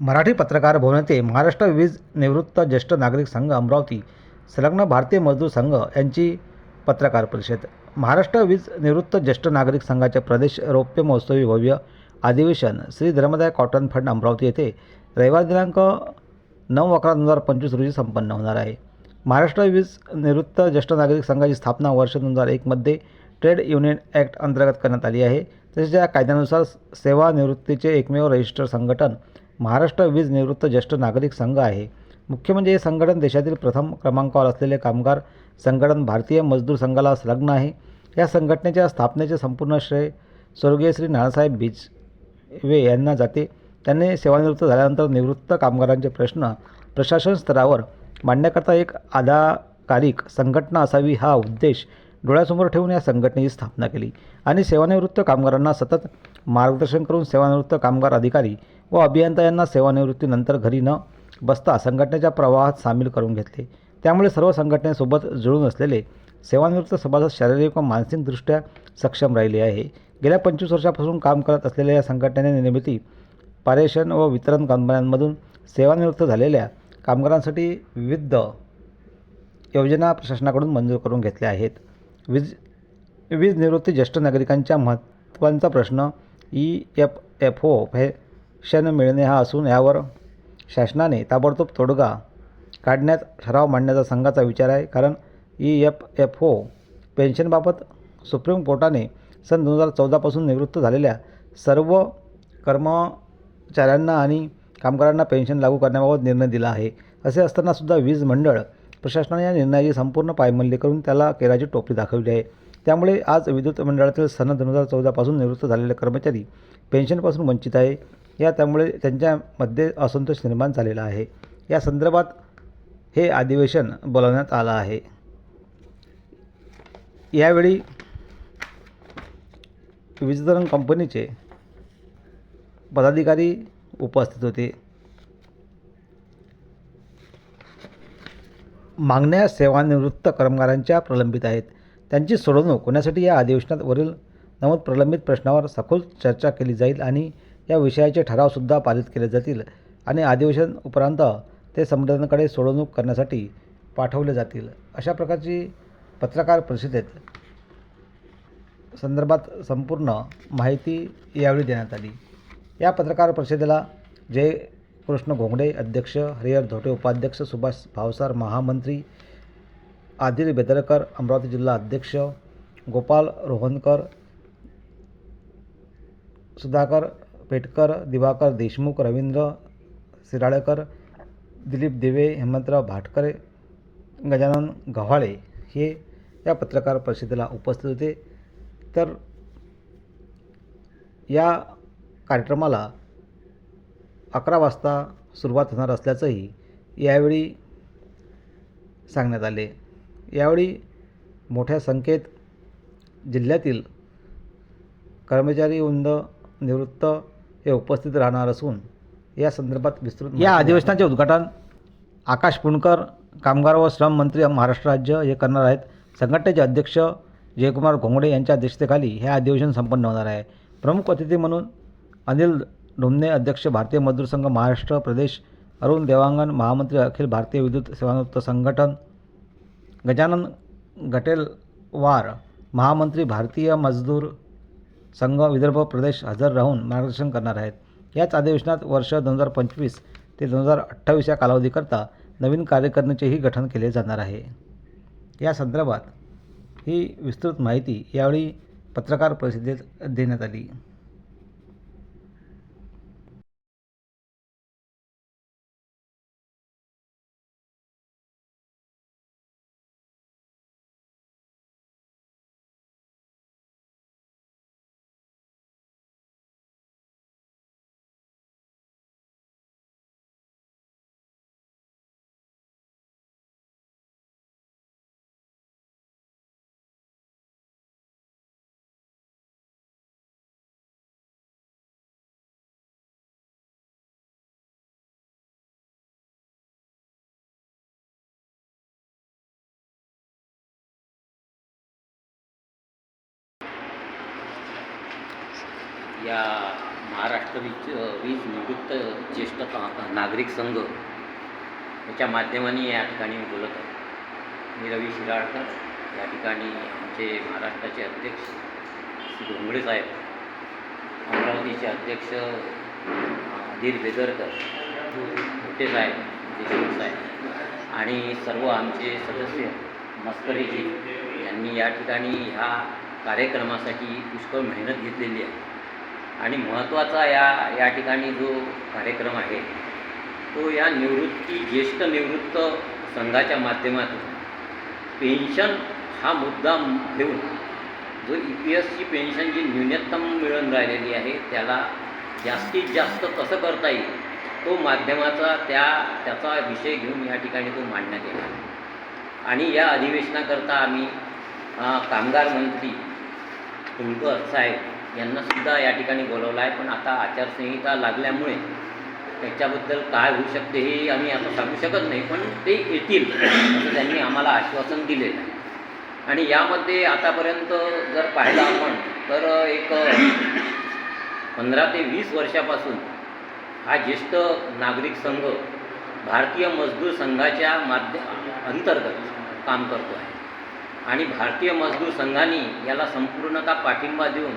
मराठी पत्रकार भवन येथे महाराष्ट्र वीज निवृत्त ज्येष्ठ नागरिक संघ अमरावती संलग्न भारतीय मजदूर संघ यांची पत्रकार परिषद. महाराष्ट्र वीज निवृत्त ज्येष्ठ नागरिक संघाचे प्रदेश रौप्य महोत्सवी भव्य अधिवेशन श्री धर्मदाय कॉटन फंड अमरावती येथे रविवार दिनांक नऊ अकरा दोन हजार पंचवीस रोजी संपन्न होणार आहे. महाराष्ट्र वीज निवृत्त ज्येष्ठ नागरिक संघाची स्थापना वर्ष दोन हजार एकमध्ये ट्रेड युनियन ॲक्ट अंतर्गत करण्यात आली आहे. तसेच या कायद्यानुसार सेवानिवृत्तीचे एकमेव रजिस्टर संघटन महाराष्ट्र वीज निवृत्त ज्येष्ठ नागरिक संघ आहे. मुख्य म्हणजे हे संघटन देशातील प्रथम क्रमांकावर असलेले कामगार संघटन भारतीय मजदूर संघाला संलग्न आहे. या संघटनेच्या स्थापनेचे संपूर्ण श्रेय स्वर्गीय श्री नानासाहेब बिजवे यांना जाते. त्यांनी सेवानिवृत्त झाल्यानंतर निवृत्त कामगारांचे प्रश्न प्रशासन स्तरावर मांडण्याकरता एक आधाकारिक संघटना असावी हा उद्देश डोळ्यासमोर ठेवून या संघटनेची स्थापना केली आणि सेवानिवृत्त कामगारांना सतत मार्गदर्शन करून सेवानिवृत्त कामगार अधिकारी व अभियंता यांना सेवानिवृत्तीनंतर घरी न बसता संघटनेच्या प्रवाहात सामील करून घेतले. त्यामुळे सर्व संघटनेसोबत जुळून असलेले सेवानिवृत्त सभासद शारीरिक व मानसिकदृष्ट्या सक्षम राहिले आहे. गेल्या पंचवीस वर्षापासून काम करत असलेल्या या संघटनेने निर्मिती पारेषण व वितरण कंपन्यांमधून सेवानिवृत्त झालेल्या कामगारांसाठी विविध योजना प्रशासनाकडून मंजूर करून घेतल्या आहेत. वीज वीज निवृत्ती ज्येष्ठ नागरिकांच्या महत्त्वाचा प्रश्न ई एफ एफ ओ हे क्षण मिळणे हा असून यावर शासनाने ताबडतोब तोडगा काढण्यात ठराव मांडण्याचा संघाचा विचार आहे. कारण ई एफ एफ ओ पेन्शनबाबत सुप्रीम कोर्टाने सन दोन हजार चौदापासून निवृत्त झालेल्या सर्व कर्मचाऱ्यांना आणि कामगारांना पेन्शन लागू करण्याबाबत निर्णय दिला आहे. असे असतानासुद्धा वीज मंडळ प्रशासनाने या निर्णयाची संपूर्ण पायमल्ली करून त्याला केराची टोपली दाखवली आहे. त्यामुळे आज विद्युत मंडळातील सन दोन हजार चौदापासून निवृत्त झालेले कर्मचारी पेन्शनपासून वंचित आहे. या त्यामुळे त्यांच्यामध्ये असंतोष निर्माण झालेला आहे. या संदर्भात हे अधिवेशन बोलावण्यात आलं आहे. यावेळी वीज कंपनीचे पदाधिकारी उपस्थित होते. मागण्या सेवानिवृत्त कर्मचाऱ्यांच्या प्रलंबित आहेत. त्यांची सोडवणूक होण्यासाठी या अधिवेशनात वरील नमूद प्रलंबित प्रश्नावर सखोल चर्चा केली जाईल आणि या विषयाचे ठरावसुद्धा पारित केले जातील आणि अधिवेशन उपरांत ते संमेलनाकडे सोडवणूक करण्यासाठी पाठवले जातील. अशा प्रकारची पत्रकार परिषदेत संदर्भात संपूर्ण माहिती यावेळी देण्यात आली. या पत्रकार परिषदेला जय कृष्ण घोंगडे अध्यक्ष हरिहर धोटे उपाध्यक्ष सुभाष भावसार महामंत्री आदिल बेदरकर अमरावती जिल्हा अध्यक्ष गोपाल रोहनकर सुधाकर पेटकर दिवाकर देशमुख रवींद्र सिराळेकर दिलीप दिवे हेमंतराव भाटकरे गजानन गव्हाळे हे या पत्रकार परिषदेला उपस्थित होते. तर या कार्यक्रमाला अकरा वाजता सुरुवात होणार असल्याचंही यावेळी सांगण्यात आले. यावेळी मोठ्या संख्येत जिल्ह्यातील कर्मचारी वृंद निवृत्त हे उपस्थित राहणार असून या संदर्भात विस्तृत या अधिवेशनाचे उद्घाटन आकाश पुणकर कामगार व श्रम मंत्री महाराष्ट्र राज्य हे करणार आहेत. संघटनेचे अध्यक्ष जयकुमार घोंगडे यांच्या अध्यक्षतेखाली हे अधिवेशन संपन्न होणार आहे. प्रमुख अतिथी म्हणून अनिल ढोमणे अध्यक्ष भारतीय मजदूर संघ महाराष्ट्र प्रदेश अरुण देवांगण महामंत्री अखिल भारतीय विद्युत सेवानिवृत्त संघटन गजानन गटेलवार महामंत्री भारतीय मजदूर संघ विदर्भ प्रदेश हजर राहून मार्गदर्शन करणार आहेत. याच अधिवेशनात वर्ष दोन हजार पंचवीस ते दोन हजार अठ्ठावीस या कालावधीकरता नवीन कार्यकारिणीचेही गठन केले जाणार आहे. या संदर्भात ही विस्तृत माहिती यावेळी पत्रकार परिषदेत देण्यात आली. या महाराष्ट्र वीज वीज निवृत्त ज्येष्ठ का- नागरिक संघ याच्या माध्यमाने या ठिकाणी मी बोलत आहे. मी रवी शिराळकर या ठिकाणी आमचे महाराष्ट्राचे अध्यक्ष श्री घोंगडे साहेब अमरावतीचे अध्यक्ष अं, अधीर बेदरकर मोठे साहेब देशमुख साहेब आणि सर्व आमचे सदस्य मस्करीजी यांनी या ठिकाणी ह्या कार्यक्रमासाठी पुष्कळ मेहनत घेतलेली आहे. आणि महत्त्वाचा या या ठिकाणी जो कार्यक्रम आहे तो या निवृत्ती ज्येष्ठ निवृत्त संघाच्या माध्यमातून. पेन्शन हा मुद्दा घेऊन जो ई पी एसची पेन्शन जी न्यूनतम मिळून राहिलेली आहे त्याला जास्तीत जास्त कसं करता येईल तो माध्यमाचा त्या त्याचा विषय घेऊन या ठिकाणी तो मांडण्यात येणार आणि या अधिवेशनाकरता आम्ही कामगार मंत्री कुलकर साहेब यांनासुद्धा या ठिकाणी बोलवलं आहे. पण आता आचारसंहिता लागल्यामुळे त्याच्याबद्दल काय होऊ शकते हे आम्ही आता सांगू शकत नाही पण ते येतील असं त्यांनी आम्हाला आश्वासन दिलेलं आहे. आणि यामध्ये आतापर्यंत जर पाहिलं आपण तर एक पंधरा ते वीस वर्षापासून हा ज्येष्ठ नागरिक संघ भारतीय मजदूर संघाच्या माध्य अंतर्गत काम करतो आहे आणि भारतीय मजदूर संघाने याला संपूर्णतः पाठिंबा देऊन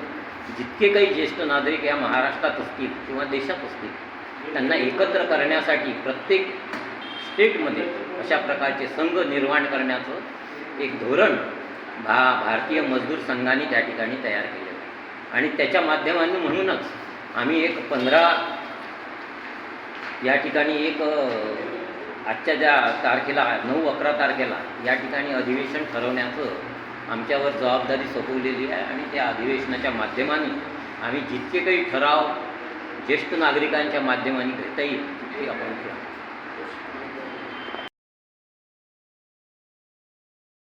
जितके काही ज्येष्ठ नागरिक या महाराष्ट्रात असतील किंवा देशात असतील त्यांना एकत्र करण्यासाठी प्रत्येक स्टेटमध्ये अशा प्रकारचे संघ निर्माण करण्याचं एक धोरण भा भारतीय मजदूर संघाने त्या ठिकाणी तयार केलेलं आणि त्याच्या माध्यमाने म्हणूनच आम्ही एक पंधरा या ठिकाणी एक आजच्या ज्या तारखेला नऊ अकरा तारखेला या ठिकाणी अधिवेशन ठरवण्याचं आमच्यावर जबाबदारी सोपवलेली आहे आणि त्या अधिवेशनाच्या माध्यमाने आम्ही जितके काही ठराव ज्येष्ठ नागरिकांच्या माध्यमाने घेता येईल ते आपण करू